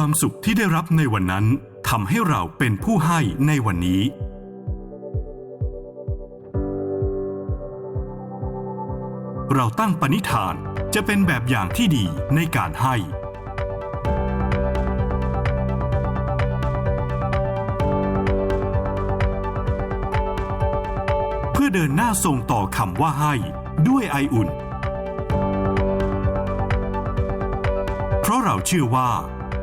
ความสุขที่ได้รับในวันนั้นทำให้เราเป็นผู้ให้ในวันนี้ เราตั้งปณิธานจะเป็นแบบอย่างที่ดีในการให้ เพื่อเดินหน้าส่งต่อคำว่าให้ด้วยไออุ่น เพราะเราเชื่อว่า